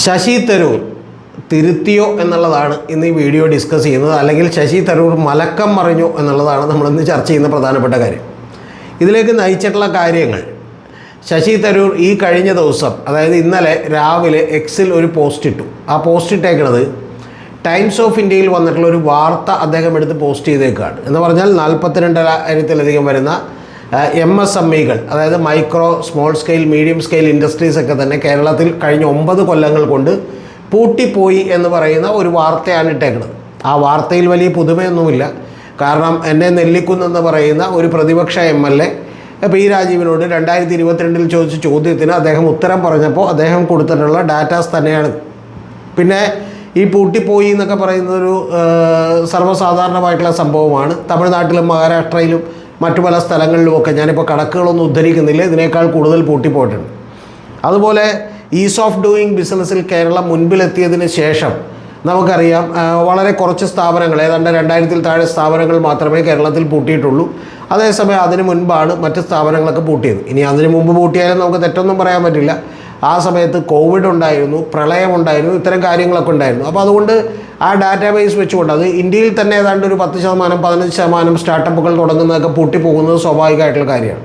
ശശി തരൂർ തിരുത്തിയോ എന്നുള്ളതാണ് ഇന്ന് ഈ വീഡിയോ ഡിസ്കസ് ചെയ്യുന്നത്. അല്ലെങ്കിൽ ശശി തരൂർ മലക്കം മറിഞ്ഞു എന്നുള്ളതാണ് നമ്മൾ ഇന്ന് ചർച്ച ചെയ്യുന്ന പ്രധാനപ്പെട്ട കാര്യം. ഇതിലേക്ക് നയിച്ചിട്ടുള്ള കാര്യങ്ങൾ. ശശി തരൂർ ഈ കഴിഞ്ഞ ദിവസം അതായത് ഇന്നലെ രാവിലെ എക്സിൽ ഒരു പോസ്റ്റ് ഇട്ടു. ആ പോസ്റ്റ് ഇട്ടേക്കുന്നത് ടൈംസ് ഓഫ് ഇന്ത്യയിൽ വന്നിട്ടുള്ള ഒരു വാർത്ത അദ്ദേഹം എടുത്ത് പോസ്റ്റ് ചെയ്തേക്കാണ്. എന്ന് പറഞ്ഞാൽ നാൽപ്പത്തിരണ്ടായിരത്തിലധികം വരുന്ന എം എസ് എം ഇകൾ അതായത് micro small scale medium scale industries ഒക്കെ തന്നെ കേരളത്തിൽ കഴിഞ്ഞ ഒമ്പത് കൊല്ലങ്ങൾ കൊണ്ട് പൂട്ടിപ്പോയി എന്ന് പറയുന്ന ഒരു വാർത്തയാണ് ഇട്ടേക്കുന്നത്. ആ വാർത്തയിൽ വലിയ പുതുമയൊന്നുമില്ല. കാരണം എന്നെ നെല്ലിക്കുന്നെന്ന് പറയുന്ന ഒരു പ്രതിപക്ഷ എം എൽ എ പി രാജീവിനോട് രണ്ടായിരത്തി ഇരുപത്തിരണ്ടിൽ ചോദിച്ച ചോദ്യത്തിന് അദ്ദേഹം ഉത്തരം പറഞ്ഞപ്പോൾ അദ്ദേഹം കൊടുത്തിട്ടുള്ള ഡാറ്റാസ് തന്നെയാണ്. പിന്നെ ഈ പൂട്ടിപ്പോയി എന്നൊക്കെ പറയുന്നൊരു സർവസാധാരണമായിട്ടുള്ള സംഭവമാണ്. തമിഴ്നാട്ടിലും മഹാരാഷ്ട്രയിലും മറ്റു പല സ്ഥലങ്ങളിലുമൊക്കെ ഞാനിപ്പോൾ കണക്കുകളൊന്നും ഉദ്ധരിക്കുന്നില്ല. ഇതിനേക്കാൾ കൂടുതൽ പൂട്ടിപ്പോയിട്ടുണ്ട്. അതുപോലെ ഈസ് ഓഫ് ഡൂയിങ് ബിസിനസ്സിൽ കേരളം മുൻപിലെത്തിയതിന് ശേഷം നമുക്കറിയാം വളരെ കുറച്ച് സ്ഥാപനങ്ങൾ ഏതാണ്ട് രണ്ടായിരത്തിൽ താഴെ സ്ഥാപനങ്ങൾ മാത്രമേ കേരളത്തിൽ പൂട്ടിയിട്ടുള്ളൂ. അതേസമയം അതിന് മുൻപാണ് മറ്റ് സ്ഥാപനങ്ങളൊക്കെ പൂട്ടിയത്. ഇനി അതിന് മുമ്പ് പൂട്ടിയാലും നമുക്ക് തെറ്റൊന്നും പറയാൻ പറ്റില്ല. ആ സമയത്ത് കോവിഡ് ഉണ്ടായിരുന്നു പ്രളയം ഉണ്ടായിരുന്നു ഇത്തരം കാര്യങ്ങളൊക്കെ ഉണ്ടായിരുന്നു. അപ്പോൾ അതുകൊണ്ട് ആ ഡാറ്റാബേസ് വെച്ചുകൊണ്ട് അത് ഇന്ത്യയിൽ തന്നെ ഏതാണ്ട് ഒരു പത്ത് ശതമാനം പതിനഞ്ച് ശതമാനം സ്റ്റാർട്ടപ്പുകൾ തുടങ്ങുന്നതൊക്കെ പൂട്ടിപ്പോകുന്നത് സ്വാഭാവികമായിട്ടുള്ള കാര്യമാണ്.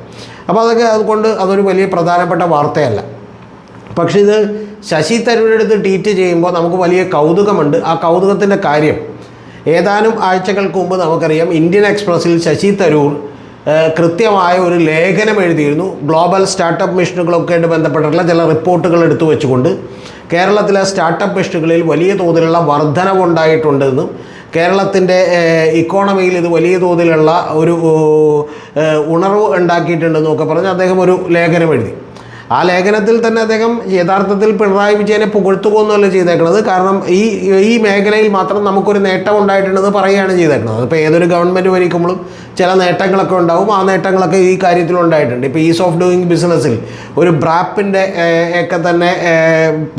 അപ്പോൾ അതൊക്കെ അതുകൊണ്ട് അതൊരു വലിയ പ്രധാനപ്പെട്ട വാർത്തയല്ല. പക്ഷേ ഇത് ശശി തരൂരെടുത്ത് ട്വീറ്റ് ചെയ്യുമ്പോൾ നമുക്ക് വലിയ കൗതുകമുണ്ട്. ആ കൗതുകത്തിന്റെ കാര്യം ഏതാനും ആഴ്ചകൾക്ക് മുമ്പ് നമുക്കറിയാം ഇന്ത്യൻ എക്സ്പ്രസ്സിൽ ശശി തരൂർ കൃത്യമായ ഒരു ലേഖനം എഴുതിയിരുന്നു. ഗ്ലോബൽ സ്റ്റാർട്ടപ്പ് മിഷനുകളൊക്കെ ആയിട്ട് ബന്ധപ്പെട്ടിട്ടുള്ള ചില റിപ്പോർട്ടുകൾ എടുത്തു വെച്ചുകൊണ്ട്. കേരളത്തിലെ സ്റ്റാർട്ടപ്പ് ഇഷ്ടുകളിൽ വലിയ തോതിലുള്ള വർധനവുണ്ടായിട്ടുണ്ടെന്നും കേരളത്തിന്റെ ഇക്കോണമിയിൽ ഇത് വലിയ തോതിലുള്ള ഒരു ഉണർവ് ഉണ്ടാക്കിയിട്ടുണ്ടെന്നും ഒക്കെ പറഞ്ഞ് അദ്ദേഹം ഒരു ലേഖനം എഴുതി. ആ ലേഖനത്തിൽ തന്നെ അദ്ദേഹം യഥാർത്ഥത്തിൽ പിണറായി വിജയനെ പുകഴ്ത്തുകയെന്നല്ല ചെയ്തേക്കുന്നത്. കാരണം ഈ ഈ മേഖലയിൽ മാത്രം നമുക്കൊരു നേട്ടം ഉണ്ടായിട്ടുണ്ടെന്ന് പറയുകയാണ് ചെയ്തേക്കുന്നത്. അതിപ്പോൾ ഏതൊരു ഗവൺമെന്റ് ഭരിക്കുമ്പോഴും ചില നേട്ടങ്ങളൊക്കെ ഉണ്ടാവും. ആ നേട്ടങ്ങളൊക്കെ ഈ കാര്യത്തിൽ ഉണ്ടായിട്ടുണ്ട്. ഇപ്പോൾ ഈസ് ഓഫ് ഡൂയിങ് ബിസിനസ്സിൽ ഒരു ബ്രാപ്പിന്റെ ഒക്കെ തന്നെ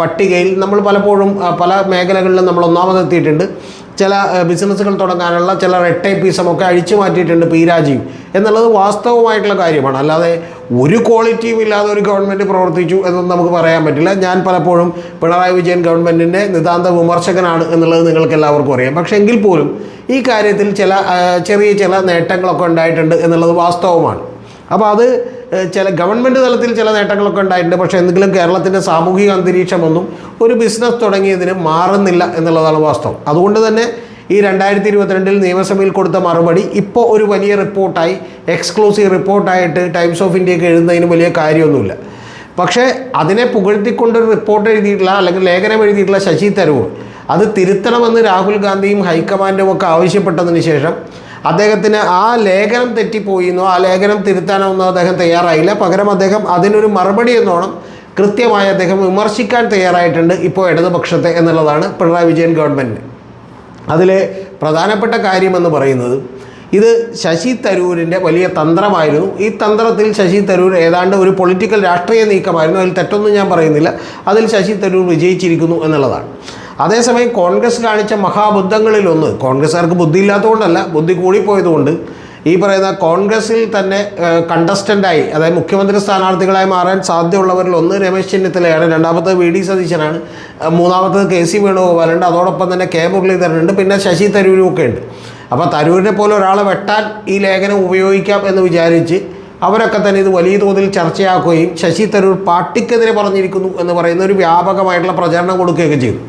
പട്ടികയിൽ നമ്മൾ പലപ്പോഴും പല മേഖലകളിലും നമ്മൾ ഒന്നാമതെത്തിയിട്ടുണ്ട്. ചില ബിസിനസ്സുകൾ തുടങ്ങാനുള്ള ചില റെഡ് ടൈപ്പീസമൊക്കെ അഴിച്ചു മാറ്റിയിട്ടുണ്ട് പി രാജീവ്. എന്നുള്ളത് വാസ്തവമായിട്ടുള്ള കാര്യമാണ്. അല്ലാതെ ഒരു ക്വാളിറ്റിയും ഇല്ലാതെ ഒരു ഗവൺമെന്റ് പ്രവർത്തിച്ചു എന്നൊന്നും നമുക്ക് പറയാൻ പറ്റില്ല. ഞാൻ പലപ്പോഴും പിണറായി വിജയൻ ഗവൺമെന്റിന്റെ നിതാന്ത വിമർശകനാണ് എന്നുള്ളത് നിങ്ങൾക്ക് എല്ലാവർക്കും അറിയാം. പക്ഷേ എങ്കിൽ പോലും ഈ കാര്യത്തിൽ ചില ചെറിയ ചില നേട്ടങ്ങളൊക്കെ ഉണ്ടായിട്ടുണ്ട് എന്നുള്ളത് വാസ്തവമാണ്. അപ്പോൾ അത് ചില ഗവൺമെന്റ് തലത്തിൽ ചില നേട്ടങ്ങളൊക്കെ ഉണ്ടായിട്ടുണ്ട്. പക്ഷേ എന്തെങ്കിലും കേരളത്തിന്റെ സാമൂഹിക അന്തരീക്ഷമൊന്നും ഒരു ബിസിനസ് തുടങ്ങിയതിന് മാറുന്നില്ല എന്നുള്ളതാണ് വാസ്തവം. അതുകൊണ്ട് തന്നെ ഈ രണ്ടായിരത്തി ഇരുപത്തിരണ്ടിൽ നിയമസഭയിൽ കൊടുത്ത മറുപടി ഇപ്പോൾ ഒരു വലിയ റിപ്പോർട്ടായി എക്സ്ക്ലൂസീവ് റിപ്പോർട്ടായിട്ട് ടൈംസ് ഓഫ് ഇന്ത്യയ്ക്ക് എഴുതുന്നതിന് വലിയ കാര്യമൊന്നുമില്ല. പക്ഷേ അതിനെ പുകഴ്ത്തിക്കൊണ്ടൊരു റിപ്പോർട്ട് എഴുതിയിട്ടുള്ള അല്ലെങ്കിൽ ലേഖനം എഴുതിയിട്ടുള്ള ശശി തരൂർ അത് തിരുത്തണമെന്ന് രാഹുൽ ഗാന്ധിയും ഹൈക്കമാൻഡും ഒക്കെ ആവശ്യപ്പെട്ടതിന് ശേഷം അദ്ദേഹത്തിന് ആ ലേഖനം തെറ്റിപ്പോയിന്നോ ആ ലേഖനം തിരുത്താനൊന്നും അദ്ദേഹം തയ്യാറായില്ല. പകരം അദ്ദേഹം അതിനൊരു മറുപടി എന്നോണം കൃത്യമായി അദ്ദേഹം വിമർശിക്കാൻ തയ്യാറായിട്ടുണ്ട് ഇപ്പോൾ ഇടതുപക്ഷത്തെ എന്നുള്ളതാണ് പിണറായി വിജയൻ ഗവൺമെന്റ് അതിലെ പ്രധാനപ്പെട്ട കാര്യമെന്ന് പറയുന്നത് ഇത് ശശി തരൂരിന്റെ വലിയ തന്ത്രമായിരുന്നു. ഈ തന്ത്രത്തിൽ ശശി തരൂർ ഏതാണ്ട് ഒരു പൊളിറ്റിക്കൽ രാഷ്ട്രീയ നീക്കമായിരുന്നു. അതിൽ തെറ്റൊന്നും ഞാൻ പറയുന്നില്ല. അതിൽ ശശി തരൂർ വിജയിച്ചിരിക്കുന്നു എന്നുള്ളതാണ്. അതേസമയം കോൺഗ്രസ് കാണിച്ച മഹാബുദ്ധങ്ങളിലൊന്ന് കോൺഗ്രസ്സുകാർക്ക് ബുദ്ധി ഇല്ലാത്തതുകൊണ്ടല്ല ബുദ്ധി കൂടിപ്പോയതുകൊണ്ട്. ഈ പറയുന്ന കോൺഗ്രസിൽ തന്നെ കണ്ടസ്റ്റന്റായി അതായത് മുഖ്യമന്ത്രി സ്ഥാനാർത്ഥികളായി മാറാൻ സാധ്യതയുള്ളവരിൽ ഒന്ന് രമേശ് ചെന്നിത്തലയാണ്. രണ്ടാമത്തത് വി ഡി സതീശനാണ്. മൂന്നാമത്തത് കെ സി വേണുഗോപാലുണ്ട്. അതോടൊപ്പം തന്നെ കെ മുരളീധരനുണ്ട്. പിന്നെ ശശി തരൂരും ഒക്കെ ഉണ്ട്. അപ്പോൾ തരൂരിനെ പോലെ ഒരാളെ വെട്ടാൻ ഈ ലേഖനം ഉപയോഗിക്കാം എന്ന് വിചാരിച്ച് അവരൊക്കെ തന്നെ ഇത് വലിയ തോതിൽ ചർച്ചയാക്കുകയും ശശി തരൂർ പാർട്ടിക്കെതിരെ പറഞ്ഞിരിക്കുന്നു എന്ന് പറയുന്ന ഒരു വ്യാപകമായിട്ടുള്ള പ്രചരണം കൊടുക്കുകയൊക്കെ ചെയ്തു.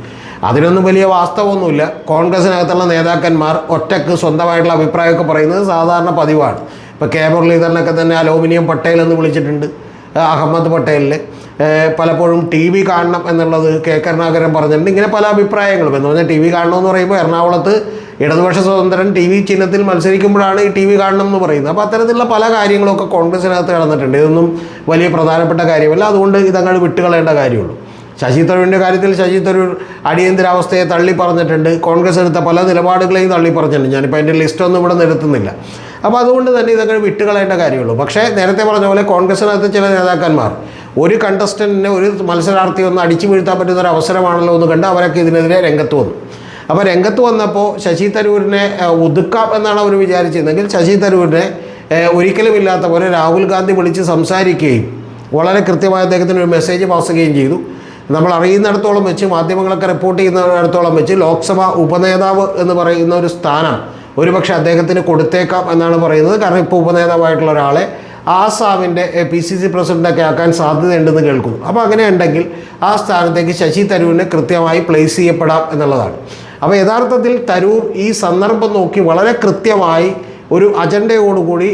അതിനൊന്നും വലിയ വാസ്തവമൊന്നുമില്ല. കോൺഗ്രസിനകത്തുള്ള നേതാക്കന്മാർ ഒറ്റയ്ക്ക് സ്വന്തമായിട്ടുള്ള അഭിപ്രായമൊക്കെ പറയുന്നത് സാധാരണ പതിവാണ്. ഇപ്പോൾ കെ മുരളീധരനൊക്കെ തന്നെ അലോമിനിയം പട്ടേൽ എന്ന് വിളിച്ചിട്ടുണ്ട്. അഹമ്മദ് പട്ടേലിൽ പലപ്പോഴും ടി വി കാണണം എന്നുള്ളത് കെ കരുണാകരൻ പറഞ്ഞിട്ടുണ്ട്. ഇങ്ങനെ പല അഭിപ്രായങ്ങളും. എന്ന് പറഞ്ഞാൽ ടി വി കാണണമെന്ന് പറയുമ്പോൾ എറണാകുളത്ത് ഇടതുപക്ഷ സ്വതന്ത്രൻ ടി വി ചിഹ്നത്തിൽ മത്സരിക്കുമ്പോഴാണ് ഈ ടി വി കാണണം എന്ന് പറയുന്നത്. അപ്പോൾ അത്തരത്തിലുള്ള പല കാര്യങ്ങളൊക്കെ കോൺഗ്രസിനകത്ത് നടന്നിട്ടുണ്ട്. ഇതൊന്നും വലിയ പ്രധാനപ്പെട്ട കാര്യമല്ല. അതുകൊണ്ട് ഇതങ്ങൾ വിട്ടുകളയേണ്ട കാര്യമുള്ളൂ. ശശി തരൂരിന്റെ കാര്യത്തിൽ ശശി തരൂർ അടിയന്തരാവസ്ഥയെ തള്ളി പറഞ്ഞിട്ടുണ്ട്. കോൺഗ്രസ് എടുത്ത പല നിലപാടുകളെയും തള്ളി പറഞ്ഞിട്ടുണ്ട്. ഞാനിപ്പോൾ അതിന്റെ ലിസ്റ്റൊന്നും ഇവിടെ നിരത്തുന്നില്ല. അപ്പോൾ അതുകൊണ്ട് തന്നെ ഇതൊക്കെ വിട്ടുകളയേണ്ട കാര്യമുള്ളൂ. പക്ഷേ നേരത്തെ പറഞ്ഞ പോലെ കോൺഗ്രസിനകത്ത് ചില നേതാക്കന്മാർ ഒരു കണ്ടസ്റ്റന്റിനെ ഒരു മത്സരാർത്ഥി ഒന്ന് അടിച്ചു വീഴ്ത്താൻ പറ്റുന്ന ഒരു അവസരമാണല്ലോ എന്ന് കണ്ട് അവരൊക്കെ ഇതിനെതിരെ രംഗത്ത് വന്നു. അപ്പോൾ രംഗത്ത് വന്നപ്പോൾ ശശി തരൂരിനെ ഒതുക്കാം എന്നാണ് അവർ വിചാരിച്ചിരുന്നെങ്കിൽ ശശി തരൂരിനെ ഒരിക്കലുമില്ലാത്ത പോലെ രാഹുൽ ഗാന്ധി വിളിച്ച് സംസാരിക്കുകയും വളരെ കൃത്യമായ അദ്ദേഹത്തിന് ഒരു മെസ്സേജ് പാസ് ചെയ്യുകയും ചെയ്തു. നമ്മൾ അറിയുന്നിടത്തോളം വെച്ച് മാധ്യമങ്ങളൊക്കെ റിപ്പോർട്ട് ചെയ്യുന്നിടത്തോളം വെച്ച് ലോക്സഭ ഉപനേതാവ് എന്ന് പറയുന്ന ഒരു സ്ഥാനം ഒരുപക്ഷെ അദ്ദേഹത്തിന് കൊടുത്തേക്കാം എന്നാണ് പറയുന്നത്. കാരണം ഇപ്പോൾ ഉപനേതാവായിട്ടുള്ള ഒരാളെ ആസാമിന്റെ പി സി സി പ്രസിഡന്റൊക്കെ ആക്കാൻ സാധ്യതയുണ്ടെന്ന് കേൾക്കുന്നു. അപ്പോൾ അങ്ങനെ ഉണ്ടെങ്കിൽ ആ സ്ഥാനത്തേക്ക് ശശി തരൂരിനെ കൃത്യമായി പ്ലേസ് ചെയ്യപ്പെടാം എന്നുള്ളതാണ്. അപ്പോൾ യഥാർത്ഥത്തിൽ തരൂർ ഈ സന്ദർഭം നോക്കി വളരെ കൃത്യമായി ഒരു അജണ്ടയോടുകൂടി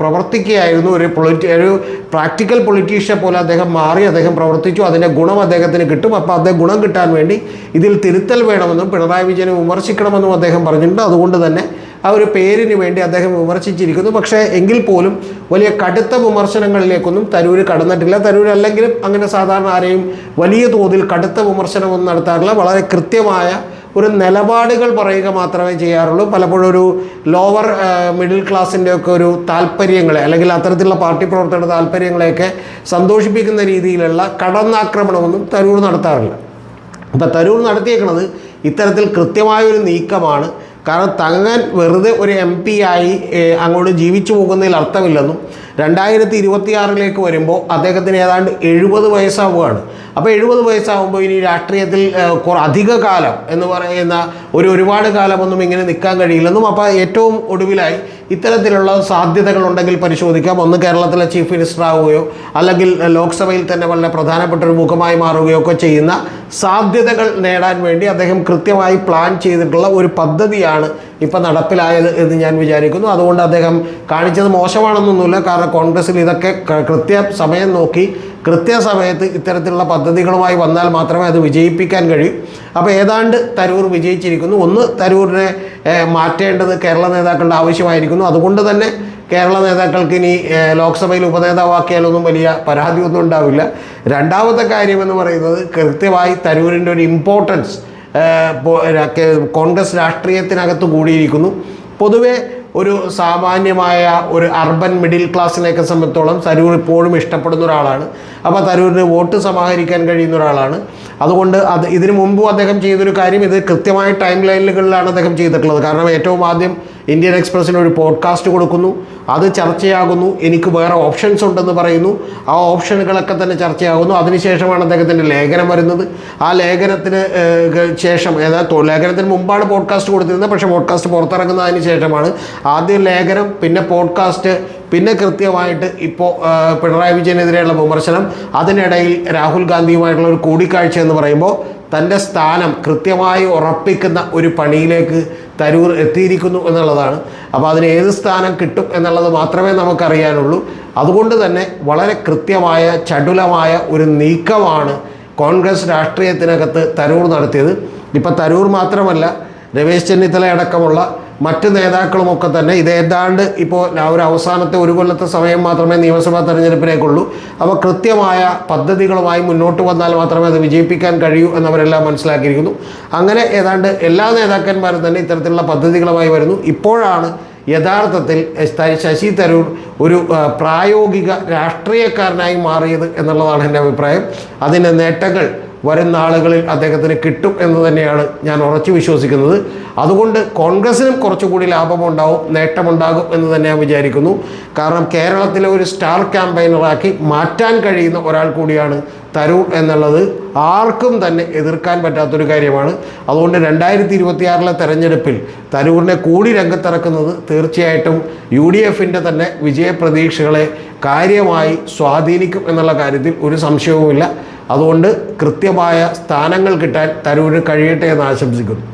പ്രവർത്തിക്കുകയായിരുന്നു ഒരു പൊളിറ്റി ഒരു പ്രാക്ടിക്കൽ പൊളിറ്റീഷ്യനെ പോലെ അദ്ദേഹം മാറി അദ്ദേഹം പ്രവർത്തിച്ചു അതിന്റെ ഗുണം അദ്ദേഹത്തിന് കിട്ടും. അപ്പോൾ അദ്ദേഹം ഗുണം കിട്ടാൻ വേണ്ടി ഇതിൽ തിരുത്തൽ വേണമെന്നും പിണറായി വിജയനെ വിമർശിക്കണമെന്നും അദ്ദേഹം പറഞ്ഞിട്ടുണ്ട്. അതുകൊണ്ട് തന്നെ ആ ഒരു പേരിന് വേണ്ടി അദ്ദേഹം വിമർശിച്ചിരിക്കുന്നു. പക്ഷേ എങ്കിൽ പോലും വലിയ കടുത്ത വിമർശനങ്ങളിലേക്കൊന്നും തരൂർ കടന്നിട്ടില്ല. തരൂർ അല്ലെങ്കിലും അങ്ങനെ സാധാരണ ആരെയും വലിയ തോതിൽ കടുത്ത വിമർശനമൊന്നും നടത്താറില്ല. വളരെ കൃത്യമായ ഒരു നിലപാടുകൾ പറയുക മാത്രമേ ചെയ്യാറുള്ളൂ. പലപ്പോഴും ഒരു ലോവർ മിഡിൽ ക്ലാസ്സിന്റെ ഒക്കെ ഒരു താല്പര്യങ്ങളെ അല്ലെങ്കിൽ അത്തരത്തിലുള്ള പാർട്ടി പ്രവർത്തകരുടെ താല്പര്യങ്ങളെയൊക്കെ സന്തോഷിപ്പിക്കുന്ന രീതിയിലുള്ള കടന്നാക്രമണമൊന്നും തരൂർ നടത്താറില്ല. അപ്പോൾ തരൂർ നടത്തിയേക്കുന്നത് ഇത്തരത്തിൽ കൃത്യമായൊരു നീക്കമാണ്. കാരണം തങ്ങൻ വെറുതെ ഒരു എം പി ആയി അങ്ങോട്ട് ജീവിച്ചു പോകുന്നതിൽ അർത്ഥമില്ലെന്നും രണ്ടായിരത്തി ഇരുപത്തിയാറിലേക്ക് വരുമ്പോൾ അദ്ദേഹത്തിന് ഏതാണ്ട് എഴുപത് വയസ്സാവുകയാണ്. അപ്പോൾ എഴുപത് വയസ്സാവുമ്പോൾ ഇനി രാഷ്ട്രീയത്തിൽ അധിക കാലം എന്ന് പറയുന്ന ഒരു ഒരുപാട് കാലമൊന്നും ഇങ്ങനെ നിൽക്കാൻ കഴിയില്ലെന്നും അപ്പോൾ ഏറ്റവും ഒടുവിലായി ഇത്തരത്തിലുള്ള സാധ്യതകളുണ്ടെങ്കിൽ പരിശോധിക്കാം. ഒന്ന് കേരളത്തിലെ ചീഫ് മിനിസ്റ്റർ ആവുകയോ അല്ലെങ്കിൽ ലോക്സഭയിൽ തന്നെ വളരെ പ്രധാനപ്പെട്ട ഒരു മുഖമായി മാറുകയോ ഒക്കെ ചെയ്യുന്ന സാധ്യതകൾ നേടാൻ വേണ്ടി അദ്ദേഹം കൃത്യമായി പ്ലാൻ ചെയ്തിട്ടുള്ള ഒരു പദ്ധതിയാണ് ഇപ്പം നടപ്പിലായത് എന്ന് ഞാൻ വിചാരിക്കുന്നു. അതുകൊണ്ട് അദ്ദേഹം കാണിച്ചത് മോശമാണെന്നൊന്നുമില്ല. കാരണം കോൺഗ്രസ്സിൽ ഇതൊക്കെ കൃത്യ സമയം നോക്കി കൃത്യസമയത്ത് ഇത്തരത്തിലുള്ള പദ്ധതികളുമായി വന്നാൽ മാത്രമേ അത് വിജയിപ്പിക്കാൻ കഴിയൂ. അപ്പോൾ ഏതാണ്ട് തരൂർ വിജയിച്ചിരിക്കുന്നു. ഒന്ന് തരൂരിനെ മാറ്റേണ്ടത് കേരള നേതാക്കളുടെ ആവശ്യമായിരിക്കുന്നു. അതുകൊണ്ട് തന്നെ കേരള നേതാക്കൾക്ക് ഇനി ലോക്സഭയിൽ ഉപനേതാവാക്കിയാലൊന്നും വലിയ പരാതിയൊന്നും ഉണ്ടാവില്ല. രണ്ടാമത്തെ കാര്യമെന്ന് പറയുന്നത് കൃത്യമായി തരൂരിന്റെ ഒരു ഇമ്പോർട്ടൻസ് കോൺഗ്രസ് രാഷ്ട്രീയത്തിനകത്ത് കൂടിയിരിക്കുന്നു. പൊതുവെ ഒരു സാമാന്യമായ ഒരു അർബൻ മിഡിൽ ക്ലാസ്സിനെയൊക്കെ സംബന്ധിച്ചോളം തരൂർ ഇപ്പോഴും ഇഷ്ടപ്പെടുന്ന ഒരാളാണ്. അപ്പോൾ തരൂരിന് വോട്ട് സമാഹരിക്കാൻ കഴിയുന്ന ഒരാളാണ്. അതുകൊണ്ട് അത് ഇതിനു മുമ്പും അദ്ദേഹം ചെയ്തൊരു കാര്യം ഇത് കൃത്യമായ ടൈം ലൈനുകളിലാണ് അദ്ദേഹം ചെയ്തിട്ടുള്ളത്. കാരണം ഏറ്റവും ആദ്യം ഇന്ത്യൻ എക്സ്പ്രസ്സിന് ഒരു പോഡ്കാസ്റ്റ് കൊടുക്കുന്നു. അത് ചർച്ചയാകുന്നു. എനിക്ക് വേറെ ഓപ്ഷൻസ് ഉണ്ടെന്ന് പറയുന്നു. ആ ഓപ്ഷനുകളൊക്കെ തന്നെ ചർച്ചയാകുന്നു. അതിനുശേഷമാണ് അദ്ദേഹത്തിന്റെ ലേഖനം വരുന്നത്. ആ ലേഖനത്തിന് ശേഷം ഏതാ ലേഖനത്തിന് മുമ്പാണ് പോഡ്കാസ്റ്റ് കൊടുത്തിരുന്നത്. പക്ഷേ പോഡ്കാസ്റ്റ് പുറത്തിറങ്ങുന്നതിന് ശേഷമാണ് ആദ്യം ലേഖനം പിന്നെ പോഡ്കാസ്റ്റ് പിന്നെ കൃത്യമായിട്ട് ഇപ്പോൾ പിണറായി വിജയനെതിരെയുള്ള വിമർശനം അതിനിടയിൽ രാഹുൽ ഗാന്ധിയുമായിട്ടുള്ള ഒരു കൂടിക്കാഴ്ച എന്ന് പറയുമ്പോൾ തന്റെ സ്ഥാനം കൃത്യമായി ഉറപ്പിക്കുന്ന ഒരു പണിയിലേക്ക് തരൂർ എത്തിയിരിക്കുന്നു എന്നുള്ളതാണ്. അപ്പോൾ അതിന് ഏത് സ്ഥാനം കിട്ടും എന്നുള്ളത് മാത്രമേ നമുക്കറിയാനുള്ളൂ. അതുകൊണ്ട് തന്നെ വളരെ കൃത്യമായ ചടുലമായ ഒരു നീക്കമാണ് കോൺഗ്രസ് രാഷ്ട്രീയത്തിനകത്ത് തരൂർ നടത്തിയത്. ഇപ്പം തരൂർ മാത്രമല്ല രമേശ് ചെന്നിത്തല അടക്കമുള്ള മറ്റ് നേതാക്കളുമൊക്കെ തന്നെ ഇത് ഏതാണ്ട് ഇപ്പോൾ ഒരു അവസാനത്തെ ഒരു കൊല്ലത്തെ സമയം മാത്രമേ നിയമസഭാ തെരഞ്ഞെടുപ്പിലേക്കുള്ളൂ അപ്പോൾ കൃത്യമായ പദ്ധതികളുമായി മുന്നോട്ട് വന്നാൽ മാത്രമേ അത് വിജയിപ്പിക്കാൻ കഴിയൂ എന്നവരെല്ലാം മനസ്സിലാക്കിയിരിക്കുന്നു. അങ്ങനെ ഏതാണ്ട് എല്ലാ നേതാക്കന്മാരും തന്നെ ഇത്തരത്തിലുള്ള പദ്ധതികളുമായി വരുന്നു. ഇപ്പോഴാണ് യഥാർത്ഥത്തിൽ ശശി തരൂർ ഒരു പ്രായോഗിക രാഷ്ട്രീയക്കാരനായി മാറിയത് എന്നുള്ളതാണ് എന്റെ അഭിപ്രായം. അതിന്റെ നേട്ടങ്ങൾ വരും ആളുകളിൽ അദ്ദേഹത്തിന് കിട്ടും എന്ന് തന്നെയാണ് ഞാൻ ഉറച്ചു വിശ്വസിക്കുന്നത്. അതുകൊണ്ട് കോൺഗ്രസിനും കുറച്ചുകൂടി ലാഭമുണ്ടാവും നേട്ടമുണ്ടാകും എന്ന് തന്നെ ഞാൻ വിചാരിക്കുന്നു. കാരണം കേരളത്തിലെ ഒരു സ്റ്റാർ ക്യാമ്പയിനറാക്കി മാറ്റാൻ കഴിയുന്ന ഒരാൾ കൂടിയാണ് തരൂർ എന്നുള്ളത് ആർക്കും തന്നെ എതിർക്കാൻ പറ്റാത്തൊരു കാര്യമാണ്. അതുകൊണ്ട് രണ്ടായിരത്തി ഇരുപത്തിയാറിലെ തെരഞ്ഞെടുപ്പിൽ തരൂരിനെ കൂടി രംഗത്തിറക്കുന്നത് തീർച്ചയായിട്ടും യു ഡി എഫിന്റെ തന്നെ വിജയപ്രതീക്ഷകളെ കാര്യമായി സ്വാധീനിക്കും എന്നുള്ള കാര്യത്തിൽ ഒരു സംശയവുമില്ല. അതുകൊണ്ട് കൃത്യമായ സ്ഥാനങ്ങൾ കിട്ടാൻ തരൂരിന് കഴിയട്ടെ എന്ന് ആശംസിക്കുന്നു.